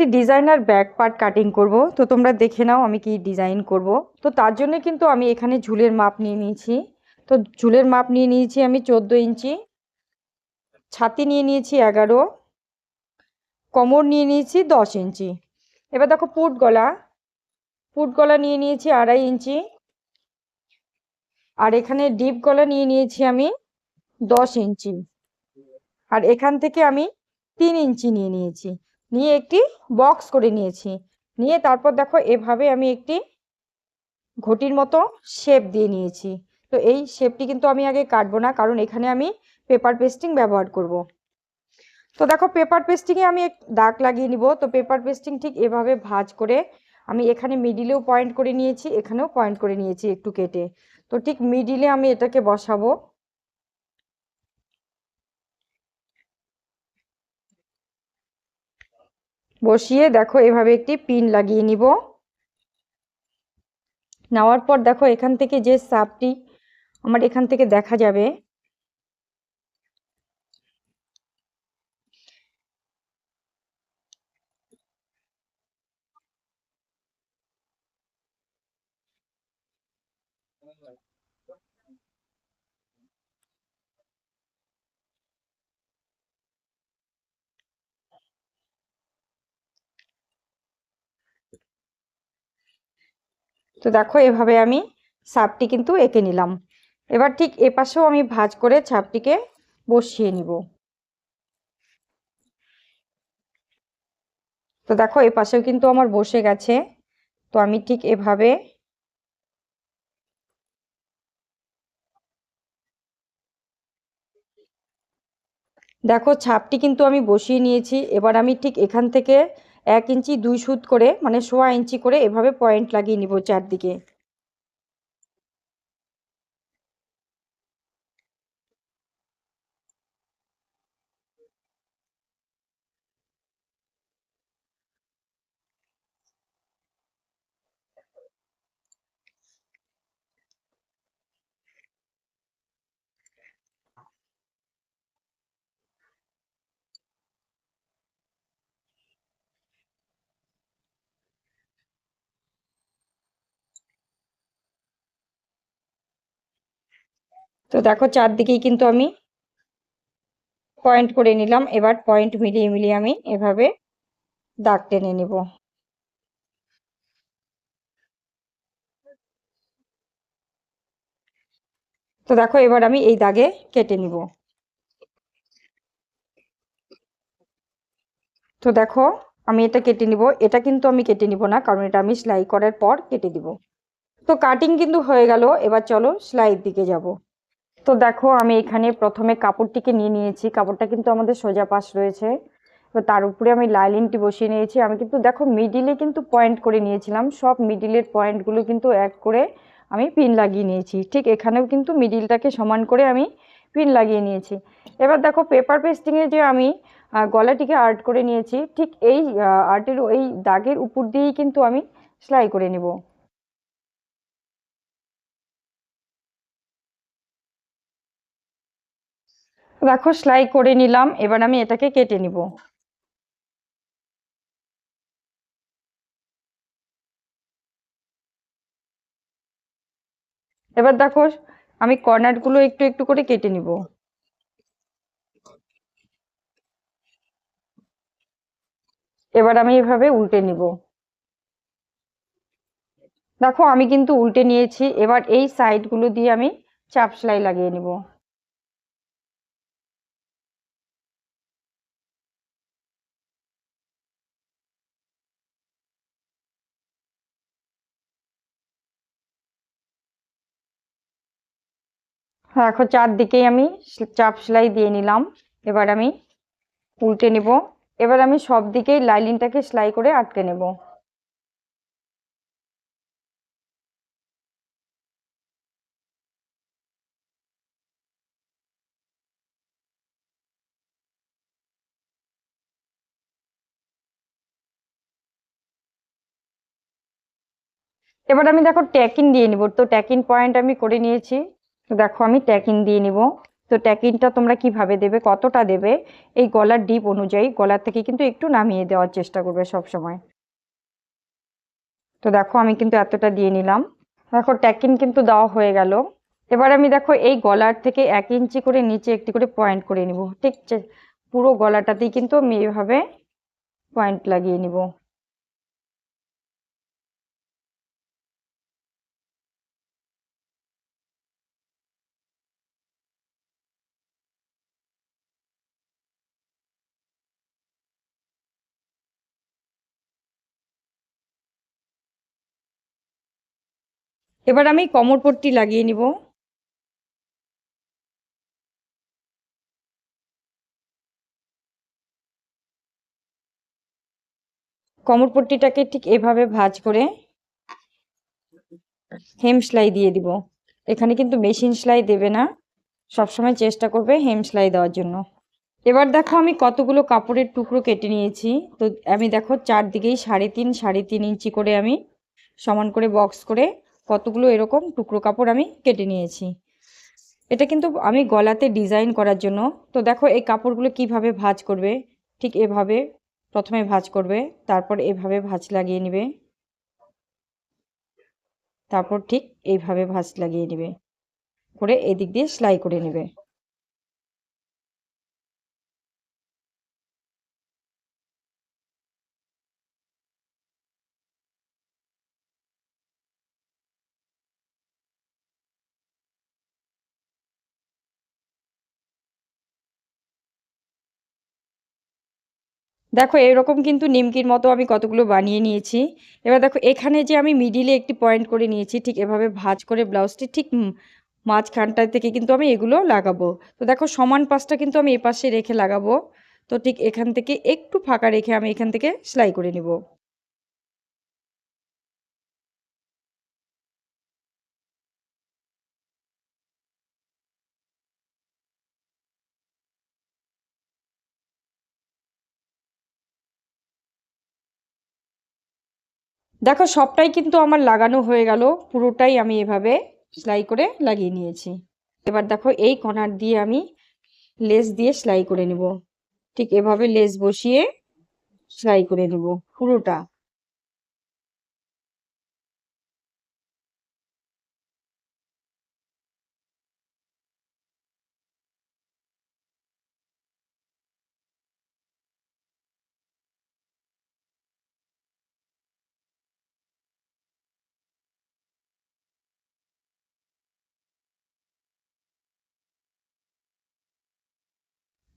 একটি designer back part cutting করব। তো তোমরা দেখে নাও আমি কি ডিজাইন করব। তো তার জন্য কিন্তু আমি এখানে ঝুলের মাপ নিয়ে নিয়েছি। তো ঝুলের মাপ নিয়ে নিয়েছি আমি চোদ্দ ইঞ্চি, ছাতি নিয়ে নিয়েছি এগারো, কোমর নিয়ে নিয়েছি দশ ইঞ্চি। এবার দেখো পুট গলা পুট গলা নিয়ে নিয়েছি আড়াই ইঞ্চি, আর এখানে ডিপ গলা নিয়ে নিয়েছি আমি দশ ইঞ্চি। আর এখান থেকে আমি তিন ইঞ্চি নিয়ে নিয়েছি। নিয়ে একটি বক্স করে নিয়েছি। নিয়ে তারপর দেখো এভাবে আমি একটি ঘটির মতো শেপ দিয়ে নিয়েছি। তো এই শেপটি কিন্তু আমি আগে কাটবো না, কারণ এখানে আমি পেপার পেস্টিং ব্যবহার করব। তো দেখো পেপার পেস্টিংয়ে আমি এক দাগ লাগিয়ে নিব। তো পেপার পেস্টিং ঠিক এভাবে ভাজ করে আমি এখানে মিডিলেও পয়েন্ট করে নিয়েছি, এখানেও পয়েন্ট করে নিয়েছি একটু কেটে। তো ঠিক মিডিলে আমি এটাকে বসাবো। বসিয়ে দেখো এভাবে একটি পিন লাগিয়ে নিব। নেওয়ার পর দেখো এখান থেকে যে সাপটি আমার এখান থেকে দেখা যাবে। তো দেখো, এভাবে আমি সাপটি কিন্তু এঁকে নিলাম। এবার ঠিক এপাশেও আমি ভাজ করে ছাপটিকে বসিয়ে নিব। তো দেখো এপাশেও কিন্তু আমার বসে গেছে। তো আমি ঠিক এভাবে দেখো, ছাপটি কিন্তু আমি বসিয়ে নিয়েছি। এবার আমি ঠিক এখান থেকে এক ইঞ্চি দুই সুত করে মানে সোয়া ইঞ্চি করে এভাবে পয়েন্ট লাগিয়ে নিব চারদিকে। তো দেখো চারদিকেই কিন্তু আমি পয়েন্ট করে নিলাম। এবার পয়েন্ট মিলিয়ে মিলিয়ে আমি এভাবে দাগ টেনে নেব। তো দেখো এবার আমি এই দাগে কেটে নিব। তো দেখো আমি এটা কেটে নিব। এটা কিন্তু আমি কেটে নিব না, কারণ এটা আমি সেলাই করার পর কেটে দিব। তো কাটিং কিন্তু হয়ে গেল। এবার চলো সেলাইয়ের দিকে যাব। তো দেখো, আমি এখানে প্রথমে কাপড়টিকে নিয়ে নিয়েছি। কাপড়টা কিন্তু আমাদের সোজা পাশ রয়েছে। এবার তার উপরে আমি লাইলিনটি বসিয়ে নিয়েছি। আমি কিন্তু দেখো মিডিলে কিন্তু পয়েন্ট করে নিয়েছিলাম। সব মিডিলের পয়েন্টগুলো কিন্তু এক করে আমি পিন লাগিয়ে নিয়েছি। ঠিক এখানেও কিন্তু মিডিলটাকে সমান করে আমি পিন লাগিয়ে নিয়েছি। এবার দেখো পেপার পেস্টিংয়ে যে আমি গলাটিকে আর্ট করে নিয়েছি, ঠিক এই আর্টের এই দাগের উপর দিয়েই কিন্তু আমি সেলাই করে নেব। দেখো সেলাই করে নিলাম। এবার আমি এটাকে কেটে নিব। এবার দেখো, আমি কর্নারগুলো একটু একটু করে কেটে নিব। এবার আমি এভাবে উল্টে নিব। দেখো, আমি কিন্তু উল্টে নিয়েছি। এবার এই সাইডগুলো দিয়ে আমি চাপ সেলাই লাগিয়ে নিব। এখন চারদিকেই আমি চাপ সেলাই দিয়ে নিলাম। এবার আমি উল্টে নেব। এবার আমি সব দিকেই লাইলিনটাকে সেলাই করে আটকে নেব। এবার আমি দেখো ট্যাকিন দিয়ে নিব। তো ট্যাকিন পয়েন্ট আমি করে নিয়েছি। তো দেখো, আমি ট্যাকিং দিয়ে নিব। তো ট্যাকিংটা তোমরা কীভাবে দেবে, কতটা দেবে, এই গলার ডিপ অনুযায়ী গলার থেকে কিন্তু একটু নামিয়ে দেওয়ার চেষ্টা করবে সব সময় তো দেখো, আমি কিন্তু এতটা দিয়ে নিলাম। দেখো, ট্যাকিং কিন্তু দেওয়া হয়ে গেল। এবার আমি দেখো, এই গলার থেকে এক ইঞ্চি করে নিচে একটি করে পয়েন্ট করে নিব। ঠিক পুরো গলাটাতেই কিন্তু আমি এইভাবে পয়েন্ট লাগিয়ে নিব। এবার আমি কোমর পট্টি লাগিয়ে নিব। কোমর পট্টিটাকে ঠিক এভাবে ভাজ করে হেম সেলাই দিয়ে দিব। এখানে কিন্তু মেশিন সেলাই দেবে না। সবসময় চেষ্টা করবে হেম সেলাই দেওয়ার জন্য। এবার দেখো আমি কতগুলো কাপড়ের টুকরো কেটে নিয়েছি। তো আমি দেখো চারদিকেই সাড়ে তিন সাড়ে তিন ইঞ্চি করে আমি সমান করে বক্স করে কতগুলো এরকম টুকরো কাপড় আমি কেটে নিয়েছি। এটা কিন্তু আমি গলাতে ডিজাইন করার জন্য। তো দেখো এই কাপড়গুলো কীভাবে ভাজ করবে? ঠিক এভাবে প্রথমে ভাজ করবে, তারপর এভাবে ভাজ লাগিয়ে নেবে। তারপর ঠিক এইভাবে ভাজ লাগিয়ে নেবে। করে এদিক দিয়ে সেলাই করে নেবে। দেখো, এরকম কিন্তু নিমকির মতো আমি কতগুলো বানিয়ে নিয়েছি। এবার দেখো, এখানে যে আমি মিডিলে একটি পয়েন্ট করে নিয়েছি, ঠিক এভাবে ভাজ করে ব্লাউজটি ঠিক মাঝখানটা থেকে কিন্তু আমি এগুলো লাগাবো। তো দেখো, সমান পাশটা কিন্তু আমি এ পাশে রেখে লাগাবো। তো ঠিক এখান থেকে একটু ফাঁকা রেখে আমি এখান থেকে সেলাই করে নিব। দেখো, সবটাই কিন্তু আমার লাগানো হয়ে গেল। পুরোটাই আমি এভাবে সেলাই করে লাগিয়ে নিয়েছি। এবার দেখো, এই কনার দিয়ে আমি লেস দিয়ে সেলাই করে নেব। ঠিক এভাবে লেস বসিয়ে সেলাই করে নেব পুরোটা।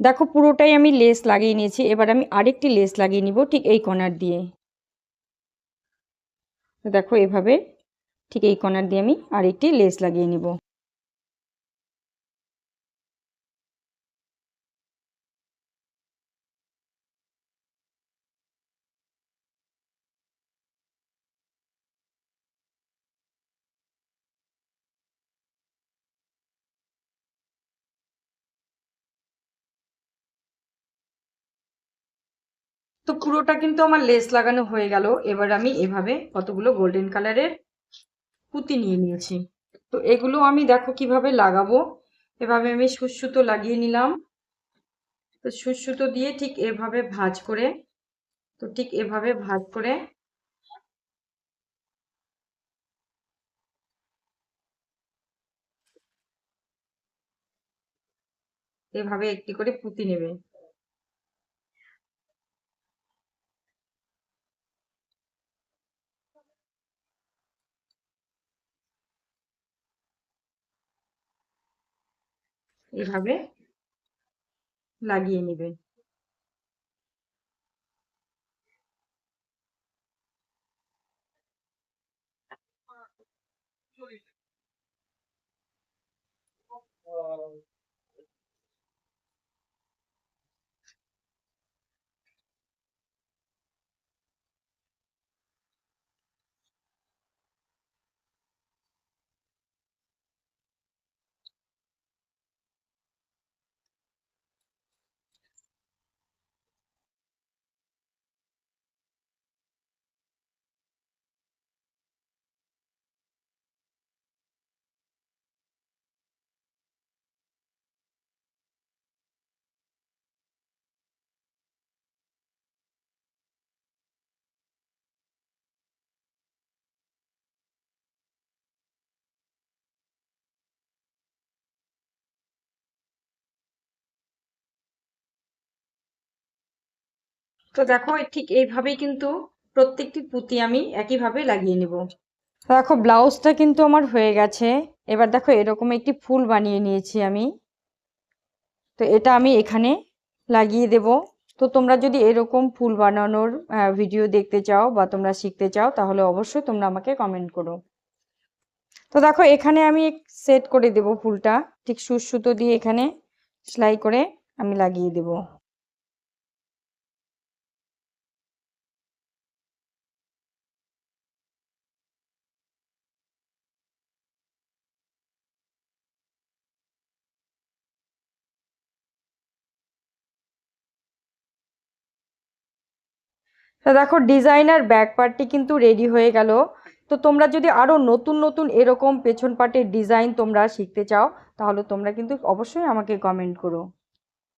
দেখো পুরোটাই আমি লেস লাগিয়ে নিয়েছি, এবার আমি আরেকটি লেস লাগিয়ে নিব ঠিক এই কর্নার দিয়ে। দেখো এভাবে ঠিক এই কর্নার দিয়ে আমি আরেকটি লেস লাগিয়ে নিব। তো পুরোটা কিন্তু আমার লেস লাগানো হয়ে গেল। এবার আমি এভাবে কতগুলো গোল্ডেন কালারের পুঁতি নিয়ে নিয়েছি। তো এগুলো আমি দেখো কীভাবে লাগাবো। এভাবে আমি সুসুতো লাগিয়ে নিলাম। তো সুসুতো দিয়ে ঠিক এভাবে ভাঁজ করে, তো ঠিক এভাবে ভাঁজ করে এভাবে একটি করে পুঁতি নেবে। এভাবে লাগিয়ে নেবেন Uh... তো দেখো, ঠিক এইভাবেই কিন্তু প্রত্যেকটি পুঁতি আমি একইভাবে লাগিয়ে নেব। দেখো, ব্লাউজটা কিন্তু আমার হয়ে গেছে। এবার দেখো, এরকম একটি ফুল বানিয়ে নিয়েছি আমি। তো এটা আমি এখানে লাগিয়ে দেব। তো তোমরা যদি এরকম ফুল বানানোর ভিডিও দেখতে চাও বা তোমরা শিখতে চাও, তাহলে অবশ্যই তোমরা আমাকে কমেন্ট করো। তো দেখো, এখানে আমি সেট করে দেব ফুলটা। ঠিক সুতো দিয়ে এখানে সেলাই করে আমি লাগিয়ে দেব। তো দেখো ডিজাইনার ব্যাক পার্টটি কিন্তু রেডি হয়ে গেল। তো তোমরা যদি আরও নতুন নতুন এরকম পেছন পার্টের ডিজাইন তোমরা শিখতে চাও, তাহলে তোমরা কিন্তু অবশ্যই আমাকে কমেন্ট করো।